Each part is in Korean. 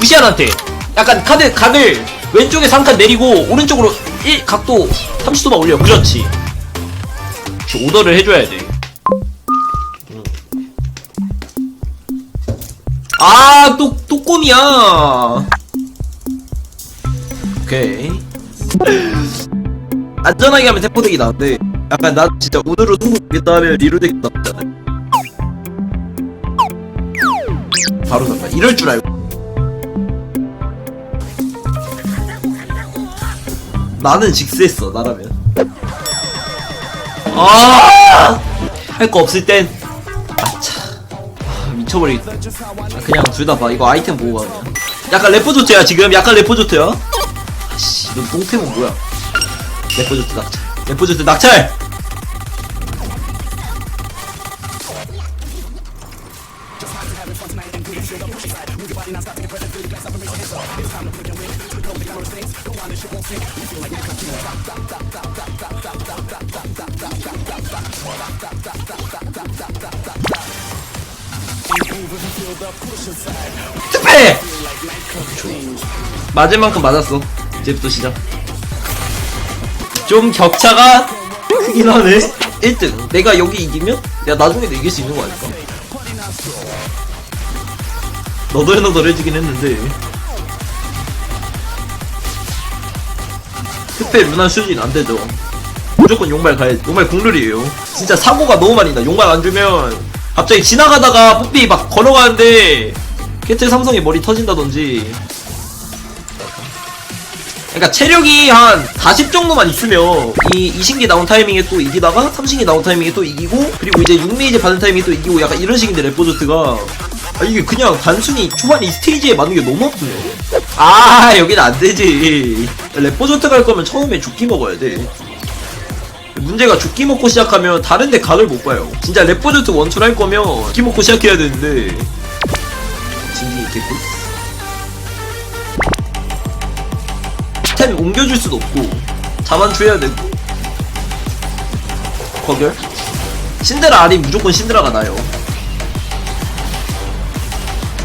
루시안한테 약간 카드 각을 왼쪽에 3칸 내리고 오른쪽으로 1 각도 30도만 올려 그렇지 그 오더를 해줘야 돼 음. 아, 또, 또 꿈이야. 오케이. 안전하게 하면 태포덱이 나은데, 약간 나 진짜 운으로 승부겠다 하면 리루덱이 나쁘잖아. 바로 간다. 이럴 줄 알고. 나는 직스했어, 나라면. 아! 할 거 없을 땐, 아차. 아, 미쳐버리겠다. 아, 그냥 둘 다 봐. 이거 아이템 보고 가냐. 약간 레포조트야, 지금. 약간 레포조트야. 아씨, 너 똥템은 뭐야? 레포조트 낙찰. 레포조트 낙찰! 특패! 맞을 만큼 맞았어. 이제부터 시작. 좀 격차가 크긴 하네. 1등. 내가 여기 이기면 내가 나중에도 이길 수 있는 거 아닐까? 너덜너덜해지긴 했는데. 특패 루나 슈진 안 되죠. 무조건 용발 가야지. 용발 국룰이에요. 진짜 사고가 너무 많이 나. 용발 안 주면 갑자기 지나가다가 뽀삐 막 걸어가는데 캐틀 삼성이 머리 터진다든지. 그러니까 체력이 한 40 정도만 있으면 이 이신기 나온 타이밍에 또 이기다가 삼신기 나온 타이밍에 또 이기고 그리고 이제 6메이지 받은 타이밍에 또 이기고 약간 이런 식인데 레포조트가 아 이게 그냥 단순히 초반 이 스테이지에 맞는 게 너무 아프네 아 여긴 안 되지. 레포조트 갈 거면 처음에 죽기 먹어야 돼. 문제가 죽기 먹고 시작하면 다른데 각을 못 봐요. 진짜 레포조트 원툴 할 거면 죽기 먹고 시작해야 되는데. 진기 있겠고 템 옮겨줄 수도 없고 자만추해야 되고. 거결? 신데라 아니 무조건 신데라가 나요.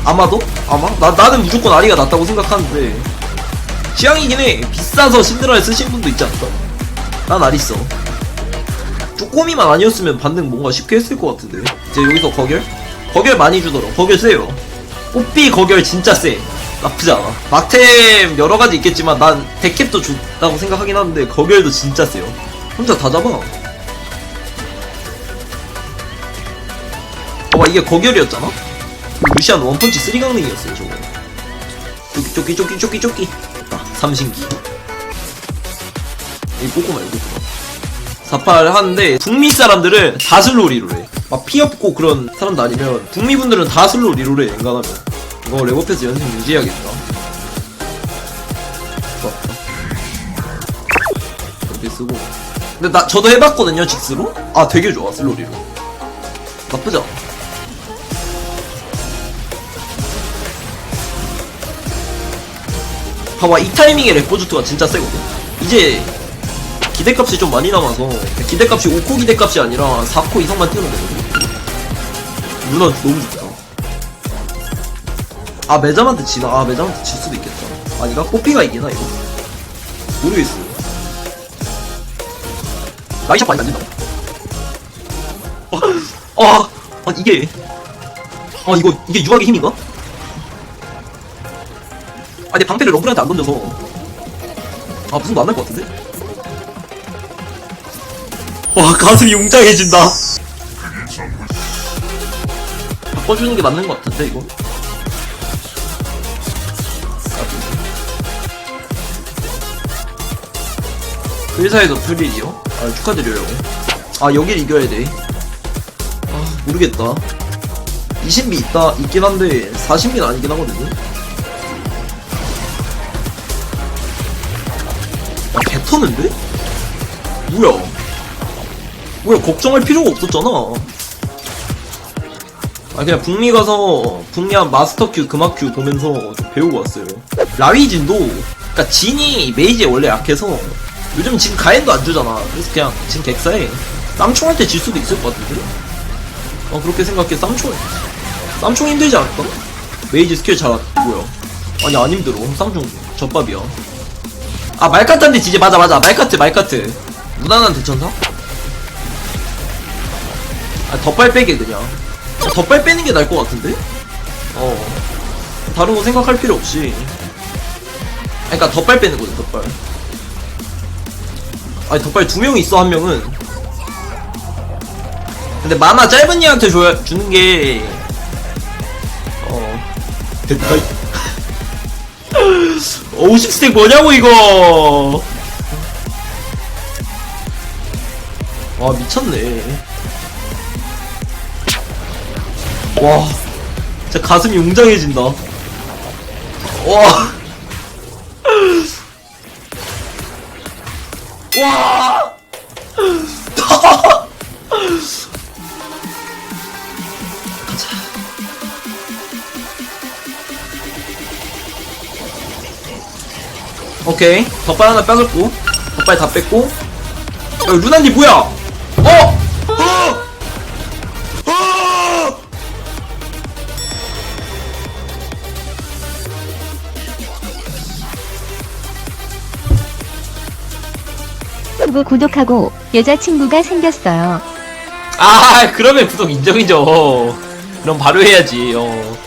아마도? 아마? 나, 나는 무조건 아리가 낫다고 생각하는데. 취향이긴 해. 비싸서 신데라를 쓰신 분도 있지 않을까? 난 아리 써 쪼꼬미만 아니었으면 반등 뭔가 쉽게 했을 것 같은데. 이제 여기서 거결? 거결 많이 주더라. 거결 세요. 뽀삐 거결 진짜 세. 나쁘지 않아. 막템 여러가지 있겠지만 난 데캡도 좋다고 생각하긴 하는데 거결도 진짜 세요. 혼자 다 잡아. 봐봐 이게 거결이었잖아 루시안 원펀치 쓰리 강릉이었어요 저거. 쪼끼 쪼끼 쪼끼 쪼끼 쪼끼. 아, 삼신기. 이 뽑고 말고 48 하는데 북미 사람들은 다 슬로우 리롤해. 막피 없고 그런 사람도 아니면 북미 분들은 다 슬로우 리롤해 엔간하면. 이거 레버패스 연습 유지해야겠다. 이렇게 쓰고. 근데 나 저도 해봤거든요 직스로. 아 되게 좋아 슬로우 리롤 나쁘지 않아 봐봐 이 타이밍에 레포주트가 진짜 세거든. 이제 기대값이 좀 많이 남아서 기대값이 5코 기대값이 아니라 4코 이상만 띄우면 되거든. 누나 너무 좋다. 아 매점한테 지나 아 매점한테 질 수도 있겠다. 아니가? 뽀삐가 이기나 이거? 모르겠어. 나이샷 많이 어, 아, 아 이게 아 이거 이게 유학의 힘인가? 아내 방패를 럼블한테 안 던져서. 아 무슨 말안 날것 같은데? 와 가슴이 웅장해진다. 바꿔주는 게 맞는 것 같은데 이거? 회사에서 풀일이요? 아 축하드려요. 아 여길 이겨야 돼 아 모르겠다. 20미 있다 있긴 한데 40미는 아니긴 하거든요 야 개터는데? 뭐야? 뭐야 걱정할 필요가 없었잖아. 아 그냥 북미 가서 북미 한 마스터 큐 금화 큐 보면서 좀 배우고 왔어요. 라위진도 그니까 진이 메이지에 원래 약해서 요즘 진 가엔도 안 주잖아. 그래서 그냥 진 객사해 쌈총 할 때 질 수도 있을 것 같은데? 어 그렇게 생각해 쌈총. 쌈총 힘들지 않을까? 메이지 스킬 잘 뭐야? 아니 안 힘들어. 쌍중 젖밥이야 아 말카트한테 지지 맞아 맞아 말카트 말카트 무난한 대천사? 아 덧발 빼게 그냥 아, 덧발 빼는 게 나을 것 같은데? 어 다른 거 생각할 필요 없이 아니 그니까 덧발 빼는 거지 덧발 아니 덧발 두 명이 있어 한 명은 근데 만화 짧은 이한테 줘야 주는 게 어. 됐다. 50스택 뭐냐고 이거. 와 미쳤네. 와, 진짜 가슴이 웅장해진다. 와. 와. 오케이 덧발 하나 빼줬고 덧발 다 뺐고 야 루나님 뭐야 어! 어! 어! 유튜브 구독하고 여자친구가 생겼어요. 아 그러면 구독 인정이죠 그럼 바로 해야지 어.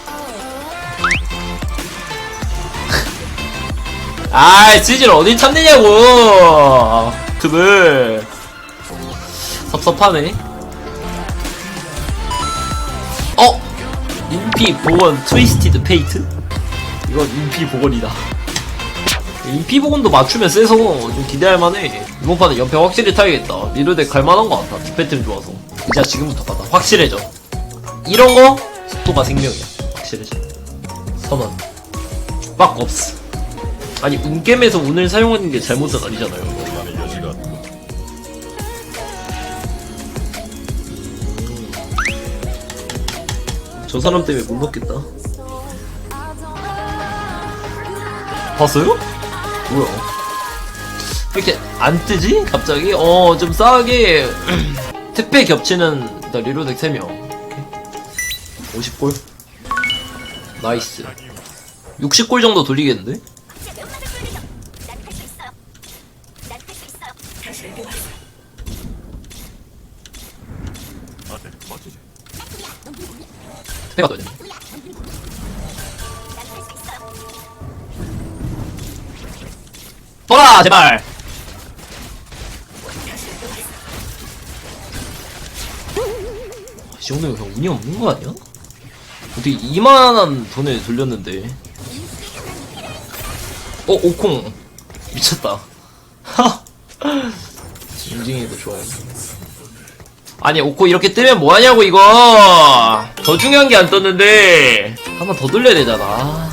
아 스위치를 어디 찾느냐고. 틈을. 섭섭하네. 어? 인피 복원 트위스티드 페이트? 이건 인피 복원이다. 인피 복원도 맞추면 세서 좀 기대할 만해. 이번 판은 연패 확실히 타야겠다. 리로덱 갈만한 것 같아. 디패템 좋아서. 이제 지금부터 가다 확실해져. 이런 거 속도가 생명이야. 확실해져. 선언. 빡 없어 아니 운겜에서 운을 사용하는 게 잘못은 아니잖아요 저 사람 때문에 못 먹겠다 봤어요? 뭐야 이렇게 안 뜨지? 갑자기? 어 좀 싸하게 특패 겹치는 나 리로덱 3명 50골 나이스 60골 정도 돌리겠는데? 특패가 되네 돌아 제발. 이 정도면 그냥 운이 없는 거 아니야? 어떻게 이만한 돈을 돌렸는데? 어 오콩. 미쳤다. 하. 징징이도 좋아요 아니 오코 이렇게 뜨면 뭐하냐고 이거. 더 중요한 게 안 떴는데. 하나 더 돌려야 되잖아. 아,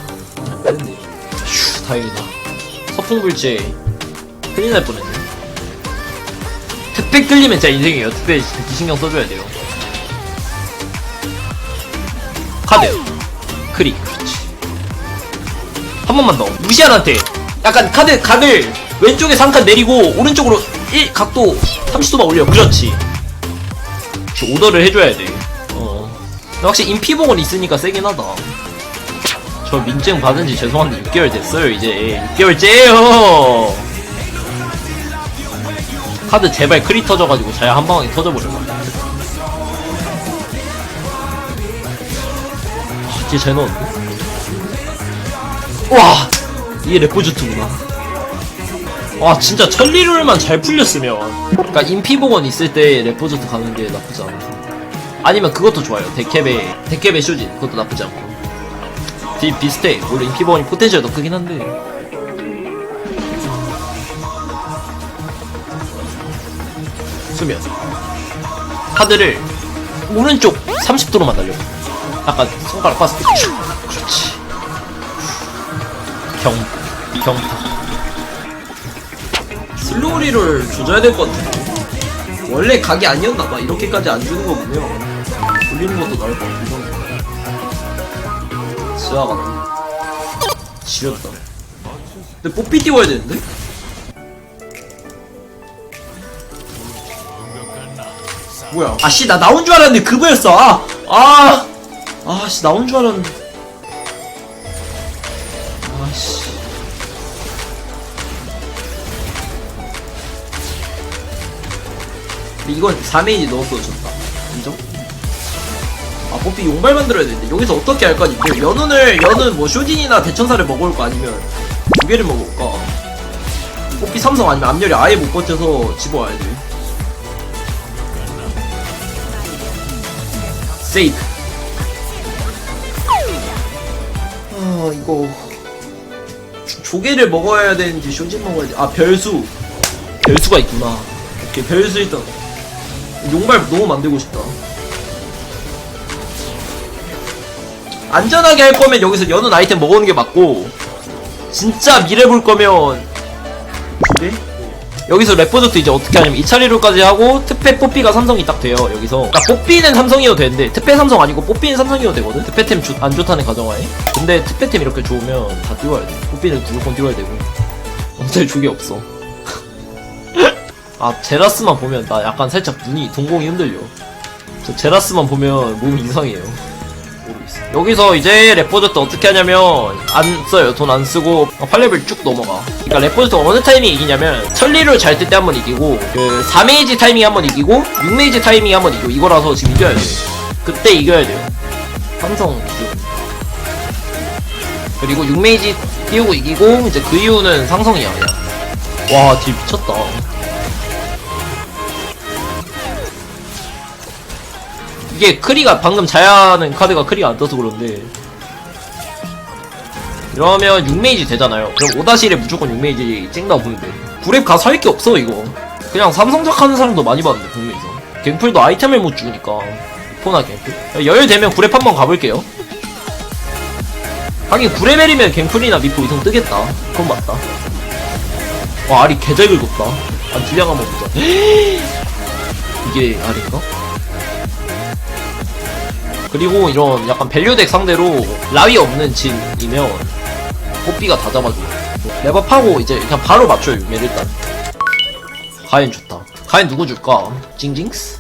안 됐네 휴 다행이다. 서풍불제 큰일 날 뻔했네. 특패 끌리면 진짜 인생이에요. 특패 진짜 신경 써줘야 돼요. 카드. 크리. 그렇지. 한 번만 더. 루시안한테 약간 카드 각을 왼쪽에 3칸 내리고 오른쪽으로 1 각도 30도만 올려. 그렇지 혹시 오더를 해줘야 돼. 어. 근데 확실히 인피복은 있으니까 세긴 하다. 저 민증 받은 지 죄송한데 6개월 됐어요 이제. 6개월째예요! 카드 제발 크리 터져가지고 자야 한 방에 터져버려 아, 진짜 잘 넣었네. 와! 이게 레포즈트구나 와 진짜 천리룰만 잘 풀렸으면. 그니까 인피복원 있을 때 레포즈트 가는 게 나쁘지 않아 아니면 그것도 좋아요. 데캡의 데캡의 쇼진. 그것도 나쁘지 않고. 비, 비슷해. 원래 인피복원이 포텐셜 더 크긴 한데. 수면. 카드를 오른쪽 30도로만 날려 약간 손가락 봤을 때 슉! 그렇지. 경 경타 슬로우리를 조져야 될 것 같아 원래 각이 아니었나봐 이렇게까지 안 주는 거군요 돌리는 것도 나을 것 같고 지하가 나 지렸다 근데 뽀삐 띄워야 되는데? 뭐야 아씨 나 나온 줄 알았는데 그거였어 아! 아! 아씨 나온 줄 알았는데 아씨. 이건 4메인이 넣었어도 졌다. 인정? 아, 뽀삐 용발 만들어야 되는데, 여기서 어떻게 할까? 이거 연운을, 연운 뭐 쇼진이나 대천사를 먹을까? 아니면 두 개를 먹을까? 뽀삐 삼성 아니면 암열이 아예 못 버텨서 집어와야 돼. 세이프. 아, 이거. 조- 조개를 먹어야 되는지 쇼진 먹어야 돼. 아, 별수. 별수가 있구나. 오케이, 별수 일단. 용발 너무 만들고 싶다. 안전하게 할 거면 여기서 연운 아이템 먹어오는 게 맞고, 진짜 미래 볼 거면, 조개? 여기서 랩포저트 이제 어떻게 하냐면 2차 리로까지 하고 특패 뽀삐가 삼성이 딱 돼요 여기서. 그러니까 뽀삐는 삼성이어도 되는데 특패 삼성 아니고 뽀삐는 삼성이어도 되거든? 특패템 주- 안 좋다는 가정하에. 근데 특패템 이렇게 좋으면 다 띄워야 돼. 뽀삐는 무조건 띄워야 되고. 어차피 조개 없어 아 제라스만 보면 나 약간 살짝 눈이 동공이 흔들려. 저 제라스만 보면 몸이 이상해요. 모르겠어. 여기서 이제 랩포저트 어떻게 하냐면 안 써요. 돈 안 쓰고 8레벨 쭉 넘어가. 그러니까 랩포저트 어느 타이밍 이기냐면 천리를 잘 뜰 때 한 번 이기고 그 4메이지 타이밍 한번 이기고 6메이지 타이밍 한번 이기고 이거라서 지금 이겨야 돼 그때 이겨야 돼요. 삼성 기준. 그리고 6메이지 띄우고 이기고 이제 그 이후는 상성이야 그냥. 와딜 미쳤다 이게 크리가 방금 자야하는 카드가 크리가 안 떠서 그런데. 이러면 6메이지 되잖아요. 그럼 5-1에 무조건 6메이지 쨍다고 보면 돼 9랩 가서 할 게 없어 이거. 그냥 삼성작 하는 사람도 많이 봤는데 북미에서 갱플도 아이템을 못 주니까. 포나 갱플 여유되면 9랩 한번 가볼게요. 하긴 9레벨이면 갱플이나 미포 이성 뜨겠다. 그건 맞다. 와 알이 개잘 긁었다. 아 딜량 한번 보자. 이게 알인가? 그리고 이런 약간 밸류덱 상대로 라위 없는 진이면 뽀삐가 다 잡아줘. 레버하고 이제 그냥 바로 맞춰요, 유메 일단. 가인 좋다. 가인 누구 줄까? 징징스?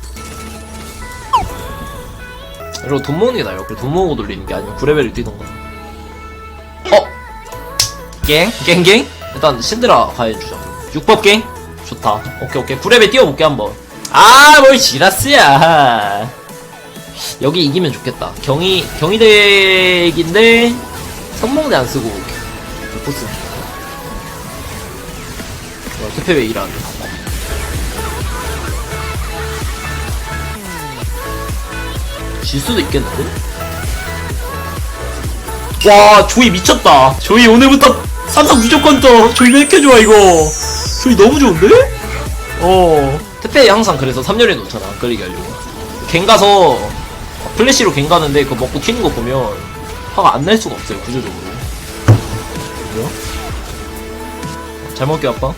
이러고 돈 모으는 게 나아요. 그래 돈 모으고 돌리는 게 아니면 9레벨을 뛰던가. 어? 갱? 갱갱? 일단 신드라 가인 주자. 6법 갱? 좋다. 오케이 오케이. 9레벨 뛰어볼게 한번. 아, 뭘 지라스야. 여기 이기면 좋겠다. 경희 경희대인데 선봉대 안 쓰고 보스. 와, 투표 왜 일하는데? 질 수도 있겠는데? 와 조이 미쳤다. 조이 오늘부터 삼성 무조건 떠. 조이 왜 이렇게 좋아 이거? 조이 너무 좋은데? 어. 특패 항상 그래서 3열에 놓잖아. 안 끌리게 하려고. 갱 가서 플래시로 갱 가는데 그거 먹고 튀는 거 보면 화가 안 날 수가 없어요 구조적으로. 뭐야? 잘 먹게 아빠?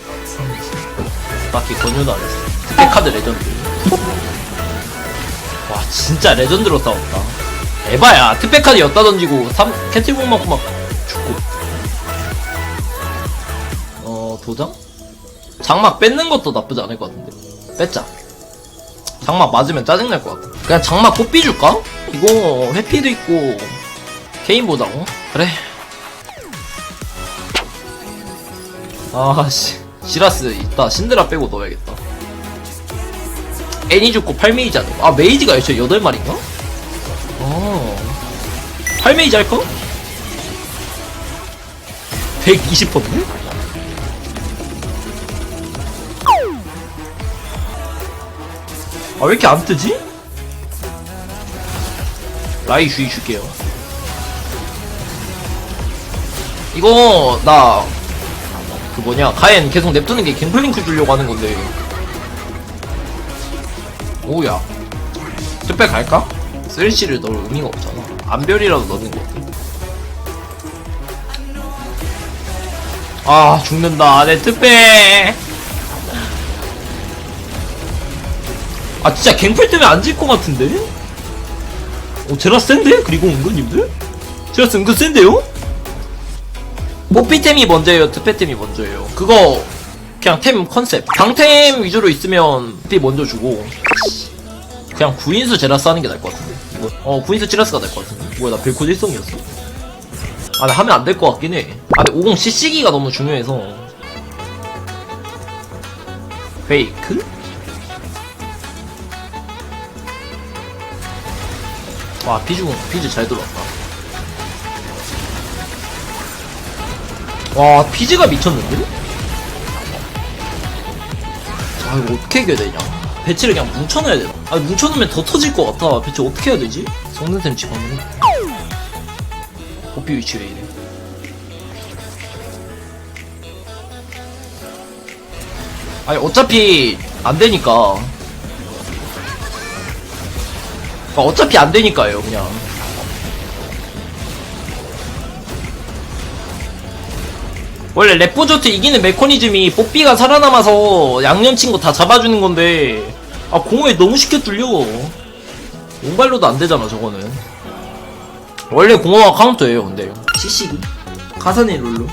딱히 권유도 안 했어 특패카드 레전드. 와 진짜 레전드로 싸웠다. 에바야 특패카드 엿다 던지고 3 캐틀공 맞고 막 죽고. 어 도장? 장막 뺏는 것도 나쁘지 않을 것 같은데. 뺏자 장막 맞으면 짜증날 것 같아. 그냥 장막 뽀삐 줄까? 이거 회피도 있고 개인 보자고? 그래. 아씨 시라스 있다. 신드라 빼고 넣어야겠다. 애니 죽고 8메이지 하는 거. 아 메이지가 애초에 8마리인가? 어. 8메이지 할까? 120%인데? 아 왜 이렇게 안 뜨지? 라이 주의 줄게요. 이거 나 그 뭐냐 가엔 계속 냅두는 게 갱플링크 주려고 하는 건데. 오야. 특배 갈까? 쓰리시를 넣을 의미가 없잖아. 안별이라도 넣는 거. 같아 아 죽는다. 내 특배 아 진짜 갱플 때문에 안 질 것 같은데? 어 제라 센데? 그리고 은근님들? 제라스 은근 센데요? 뽀삐템이 먼저예요 특패템이 먼저예요 그거 그냥 템 컨셉 강템 위주로 있으면 뽀삐 먼저 주고 그냥 구인수 제라스 하는 게 나을 것 같은데 이거 어 구인수 제라스가 나을 것 같은데 뭐야 나 벨코드 1성이었어 아 근데 하면 안 될 것 같긴 해아 근데 50 CC기가 너무 중요해서 페이크? 와 피주 피주 잘 들어왔다. 와 피즈가 미쳤는데? 아 이거 어떻게 이겨야 되냐? 배치를 그냥 뭉쳐놔야 되나? 아 뭉쳐놓으면 더 터질 것 같아. 배치 어떻게 해야 되지? 성능템 집어넣는 호피 위치 왜 이래. 아니 어차피 안 되니까 어차피 안 되니까요 그냥. 원래 랩보조트 이기는 메커니즘이 뽀삐가 살아남아서 양념친 거 다 잡아주는 건데 아 공에 너무 쉽게 뚫려. 용발로도 안 되잖아 저거는. 원래 공허가 카운터예요 근데. CC기 가사네 룰루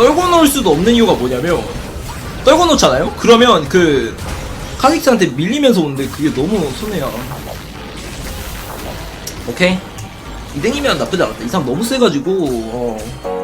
떨궈 놓을 수도 없는 이유가 뭐냐면 떨궈 놓잖아요? 그러면 그 카직스한테 밀리면서 오는데 그게 너무 손해야 오케이 2등이면 나쁘지 않았다 이 사람 너무 세가지고 어.